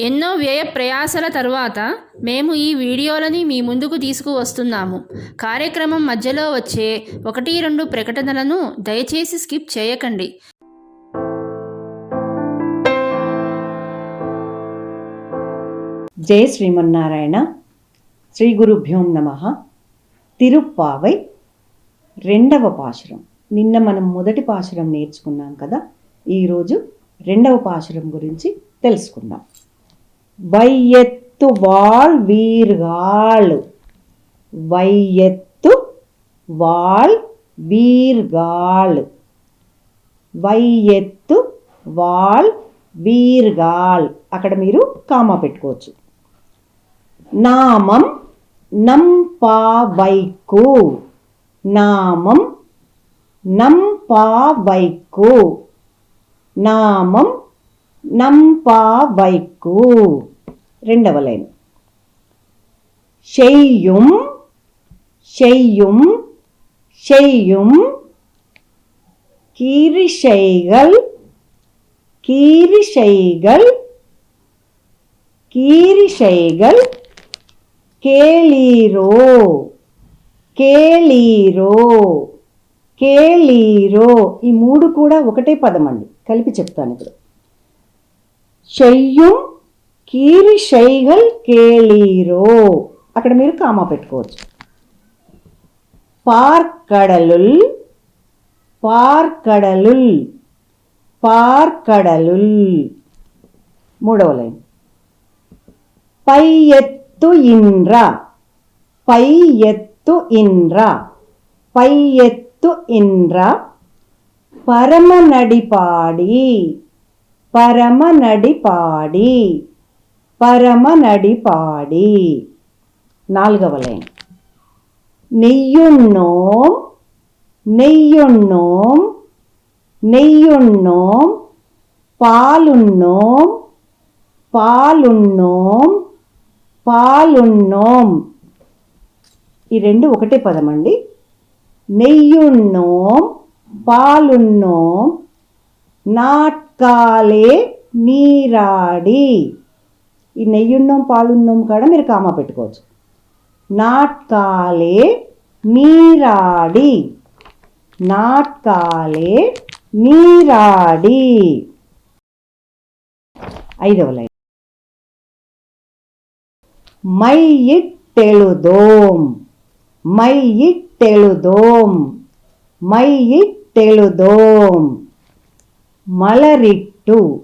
ఎన్నో వ్యయ ప్రయాసల తరువాత మేము ఈ వీడియోలని మీ ముందుకు తీసుకువస్తున్నాము. కార్యక్రమం మధ్యలో వచ్చే ఒకటి రెండు ప్రకటనలను దయచేసి స్కిప్ చేయకండి. జయ శ్రీమన్నారాయణ. శ్రీ గురుభ్యోం నమ. తిరుప్పావై రెండవ పాశురం. నిన్న మనం మొదటి పాశురం నేర్చుకున్నాం కదా. ఈరోజు రెండవ పాశురం గురించి తెలుసుకుందాం. వైయెత్తు వాళ్ వీర్గాళ్ వైయెత్తు వాళ్ వీర్గాళ్ వైయెత్తు వాల్ వీర్గాళ్ అక్కడ మీరు కామా పెట్టుకోవచ్చు నామం నంపావైకు నామం నంపావైకు నామం నంపావైకు రెండవ లైన్ షెయ్యుం షెయ్యుం షెయ్యుం కీరిషైగల్ கீரிஷைகள் கீரிஷைகள் కేళీరో కేళీరో కేళీరో ఈ మూడు కూడా ఒకటే పదం అండి కలిపి చెప్తాను ఇప్పుడు చెయ్యం కీరి శైగల్ కేళీరో. అక్కడ మీరు కామా పెట్టుకోవచ్చు. పార్కడలుల్ పార్కడలుల్ పార్కడలుల్. మూడవ లైన్. పై ఎత్తు ఇంద్ర పై ఎత్తు ఇంద్ర పై ఎత్తు ఇంద్ర పరమ నడిపాడి పరమ నడిపాడి పరమ నడిపాడి నాలుగవ లైన్. నెయ్యున్నోం నెయ్యున్నోం నెయ్యున్నోం పాలున్నోం పాలున్నోం పాలున్నోం. ఈ రెండు ఒకటే పదం అండి. నెయ్యున్నోం పాలున్నోం కాలే నీరాడి. ఈ నెయ్యున్నోం పాలున్నాం కూడా మీరు కామా పెట్టుకోవచ్చు. నాట్కాలే నీరాడి. నాట్కాలే నీరాడి. ఐదవ లైన్. మై ఇట్టెళుదోం మై ఇట్టెళుదోం మై ఇట్టెళుదోం మలరిట్టు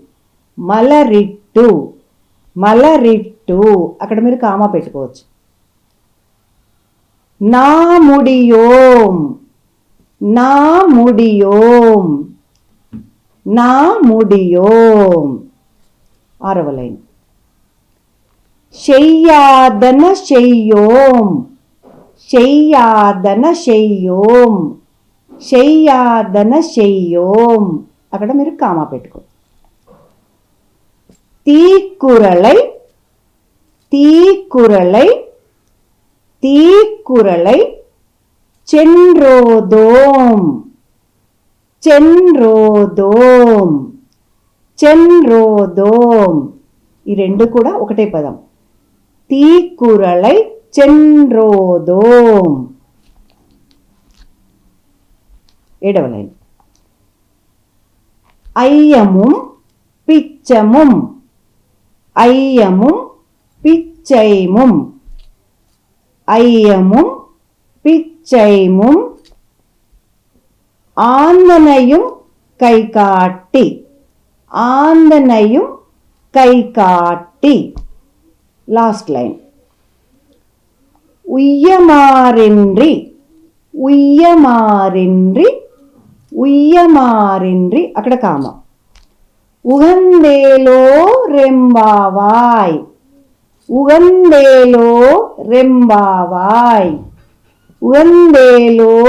మలరిట్టు మలరిట్టు. అక్కడ మీరు కామా పెట్టుకోవచ్చు. నా ముడియోం నా ముడియోం నా ముడియోం. ఆరవ లైన్. శయ్యాదన శయ్యోం శయ్యాదన శయ్యోం శయ్యాదన శయ్యోం అక్కడ మీరు కామా పెట్టుకో. తీక్కురళై తీక్కురళై తీక్కురళై చెన్రోదోం చెన్రోదోం చెన్రోదోం ఈ రెండు కూడా ఒకటే పదం. తీకురళై చెన్రోదోం ఏడవ లైన్. ஐயமும் பிச்சமும். ஐயமும் பிச்சைமும். ஐயமும் பிச்சைமும். ஆந்தனையும் கை காட்டி ஆந்தனையும் கை காட்டி லாஸ்ட் லைன் உய்யமாறின்றி உய்யமாறின்றி ఉయ్యమారిండ్రి అక్కడ కామ. ఉగందేలో రెంబావాయ్. ఉగందేలో రెంబావాయ్. ఉగందేలో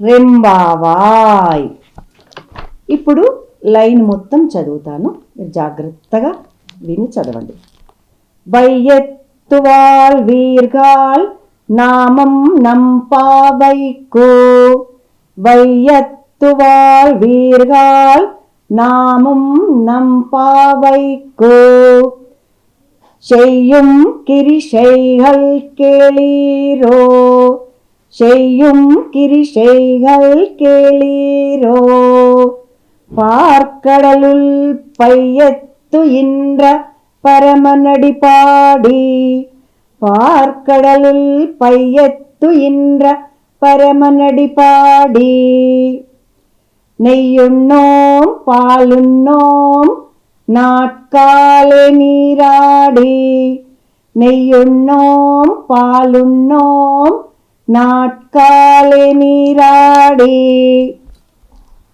రెంబావాయ్. ఇప్పుడు లైన్ మొత్తం చదువుతాను. మీరు జాగ్రత్తగా విని చదవండి. వైయెత్తువాల్ వీర్గాల్ నామం துவால் வீர்கள் நாமும் நம் பாவைக்கோ. செய்யும் கிரிசைகள் கேளீரோ? செய்யும் கிரிசைகள் கேளீரோ? பார்க்கடலுள் பையத்து இன்ற பரமநடி பாடி. பார்க்கடலுள் பையத்து இன்ற பரமநடி பாடி. நெய்யுண்ணோம் பாலுண்ணோம் நாட்காலே நீராடி. நெய்யுண்ணோம் பாலுண்ணோம் நாட்காலே நீராடி.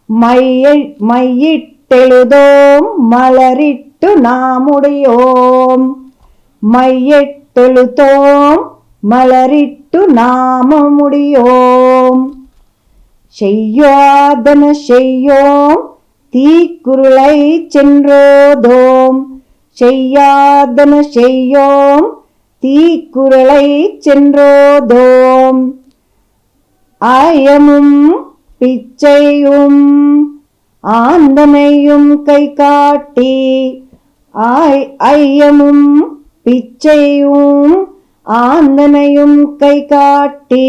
மையில் மையிட்டெழுதோம் மலரிட்டு நாமுடையோம். மையிட்டெழுதோம் மலரிட்டு நாம முடியோம் செய்யோதன செய்யோம் தீக்குருளை சென்றோதோம். செய்யாதன செய்யோம் தீக்குரலை சென்றோதோம். ஆயமும் பிச்சையும் ஆந்தனையும் கை காட்டி ஆய் ஐயமும் பிச்சையும் ஆந்தனையும் கை காட்டி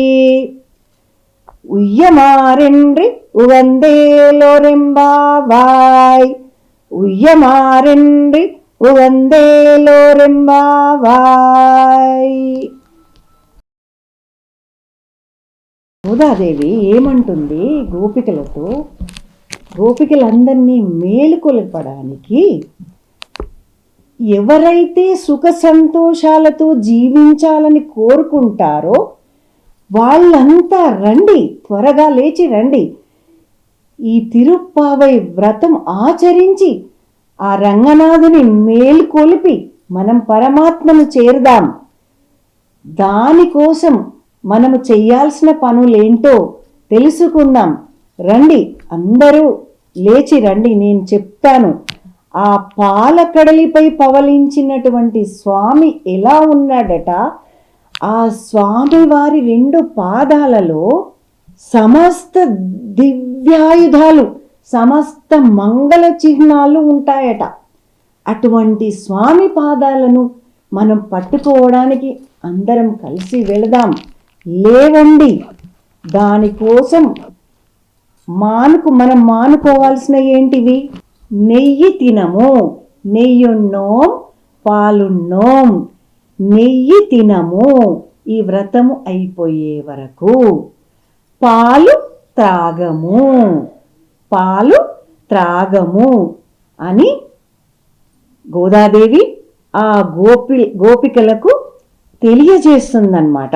உய்யமாறென்று உகந்தேலோரெம்பாவாய் ఉయ్యమారెండి ఉగందేలోరెంబావాయ్ గోదాదేవి ఏమంటుంది గోపికలతో గోపికలందరినీ మేలుకొల్పడానికి ఎవరైతే సుఖ సంతోషాలతో జీవించాలని కోరుకుంటారో వాళ్ళంతా రండి త్వరగా లేచి రండి. ఈ తిరుప్పావై వ్రతం ఆచరించి ఆ రంగనాథుని మేల్కొలిపి మనం పరమాత్మను చేరుదాం. దానికోసం మనము చేయాల్సిన పనులేంటో తెలుసుకుందాం. రండి అందరూ లేచి రండి నేను చెప్తాను. ఆ పాలకడలిపై పవలించినటువంటి స్వామి ఎలా ఉన్నాడట? ఆ స్వామి వారి రెండు పాదాలలో సమస్త దివ్యాయుధాలు సమస్త మంగళ చిహ్నాలు ఉంటాయట. అటువంటి స్వామి పాదాలను మనం పట్టుకోవడానికి అందరం కలిసి వెళదాం. లేవండి. దానికోసం మానుకు మనం మానుకోవాల్సిన ఏంటివి? నెయ్యి తినము. నెయ్యున్నోం పాలున్నోం. నెయ్యి తినము. ఈ వ్రతము అయిపోయే వరకు పాలు త్రాగము. పాలు త్రాగము అని గోదాదేవి ఆ గోపి గోపికలకు తెలియజేస్తుందన్నమాట.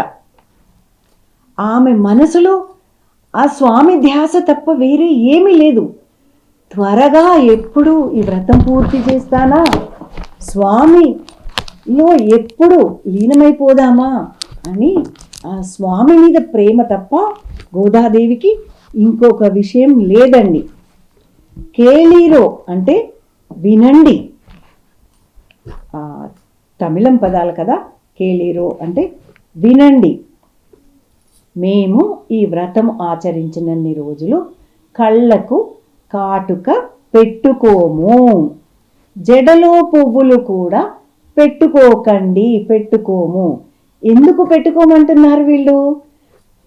ఆమె మనసులో ఆ స్వామి ధ్యాస తప్ప వేరే ఏమీ లేదు. త్వరగా ఎప్పుడు ఈ వ్రతం పూర్తి చేస్తానా? స్వామి స్వామిలో ఎప్పుడు లీనమైపోదామా అని ఆ స్వామి మీద ప్రేమ తప్ప గోదాదేవికి ఇంకొక విషయం లేదండి. కేళీరో అంటే వినండి. తమిళం పదాలు కదా? కేళీరో అంటే వినండి. మేము ఈ వ్రతం ఆచరించినన్ని రోజులు కళ్ళకు కాటుక పెట్టుకోము. జడలో పువ్వులు కూడా పెట్టుకోకండి పెట్టుకోము. ఎందుకు పెట్టుకోమంటున్నారు వీళ్ళు?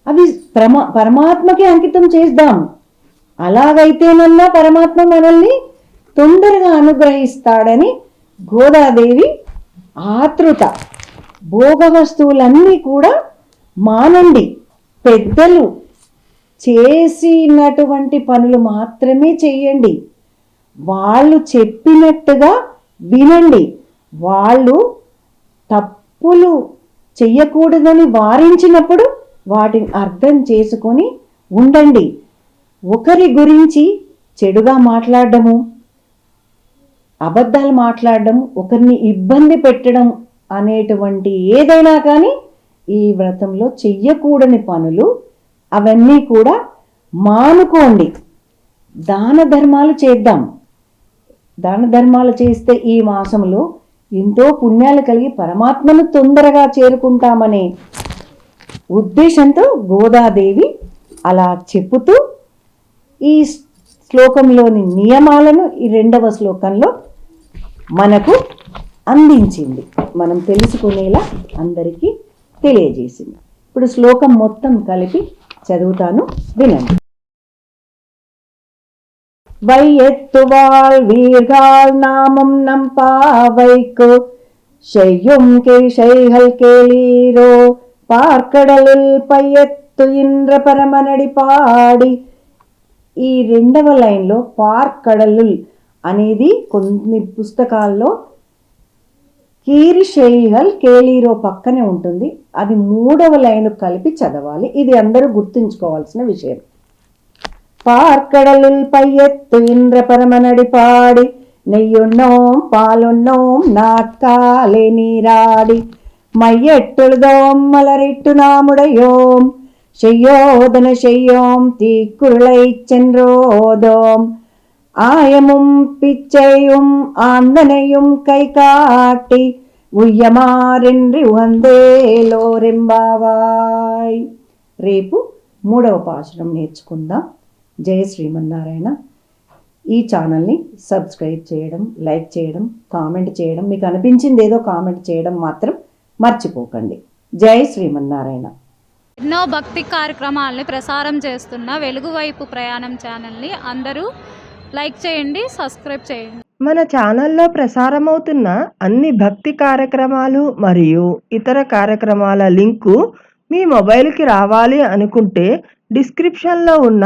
అవి ప్రమ పరమాత్మకి అంకితం చేద్దాం. అలాగైతేనన్నా పరమాత్మ మనల్ని తొందరగా అనుగ్రహిస్తాడని గోదాదేవి ఆతృత భోగ వస్తువులన్నీ కూడా మానండి. పెద్దలు చేసినటువంటి పనులు మాత్రమే చెయ్యండి. వాళ్ళు చెప్పినట్టుగా వినండి. వాళ్ళు తప్పులు చెయ్యకూడదని వారించినప్పుడు వాటిని అర్థం చేసుకొని ఉండండి. ఒకరి గురించి చెడుగా మాట్లాడడము అబద్ధాలు మాట్లాడడం ఒకరిని ఇబ్బంది పెట్టడం అనేటువంటి ఏదైనా కానీ ఈ వ్రతంలో చెయ్యకూడని పనులు అవన్నీ కూడా మానుకోండి. దాన ధర్మాలు చేద్దాం. దాన ధర్మాలు చేస్తే ఈ మాసంలో ఎంతో పుణ్యాలు కలిగి పరమాత్మను తొందరగా చేరుకుంటామనే ఉద్దేశంతో గోదాదేవి అలా చెప్పుతూ ఈ శ్లోకంలోని నియమాలను ఈ రెండవ శ్లోకంలో మనకు అందించింది. మనం తెలుసుకునేలా అందరికీ తెలియజేసింది. ఇప్పుడు శ్లోకం మొత్తం కలిపి చదువుతాను. వినండి. வையத்துவாள் வீர்கள் நாமம் நம் பாவைக்கு செய்யும் கேசைகள் கேளீரோ பார்க்கடலில் పయ్యత్తు ఇంద్ర పరమనడి పాడి ఈ రెండవ లైన్లో పార్కడలుల్ అనేది కొన్ని పుస్తకాల్లో కీరిషేయిహల్ కేలీరో పక్కనే ఉంటుంది అది మూడవ లైన్ కలిపి చదవాలి ఇది అందరూ గుర్తుంచుకోవాల్సిన విషయం பார்க்கடலுள் பையத்து இன்ற பரமனடி பாடி நெய்யுண்ணோம் பாலுண்ணோம் நாக்காலே நீராடி மையெட்டெழுதோம் மலரிட்டு நாமுடையோம் செய்யோதன செய்யோம் தீக்குருளை சென்றோதோம் ஆயமும் பிச்சையும் ஆந்தனையும் கை காட்டி ఉయ్యమారెండ్రి వందేలోరెంబావాయ్ రేపు మూడవ పాశనం నేర్చుకుందాం జయ శ్రీమన్నారాయణ. ఈ ఛానల్ని సబ్స్క్రైబ్ చేయడం లైక్ చేయడం కామెంట్ చేయడం మీకు అనిపించింది ఏదో కామెంట్ చేయడం మాత్రం మర్చిపోకండి. జై శ్రీమన్నారాయణ. ఎన్నో భక్తి కార్యక్రమాలని ప్రసారం చేస్తున్న వెలుగు వైపు ప్రయాణం ఛానల్ని అందరూ లైక్ చేయండి సబ్స్క్రైబ్ చేయండి. మన ఛానల్లో ప్రసారమవుతున్న అన్ని భక్తి కార్యక్రమాలు మరియు ఇతర కార్యక్రమాల లింకు మీ మొబైల్కి రావాలి అనుకుంటే డిస్క్రిప్షన్లో ఉన్న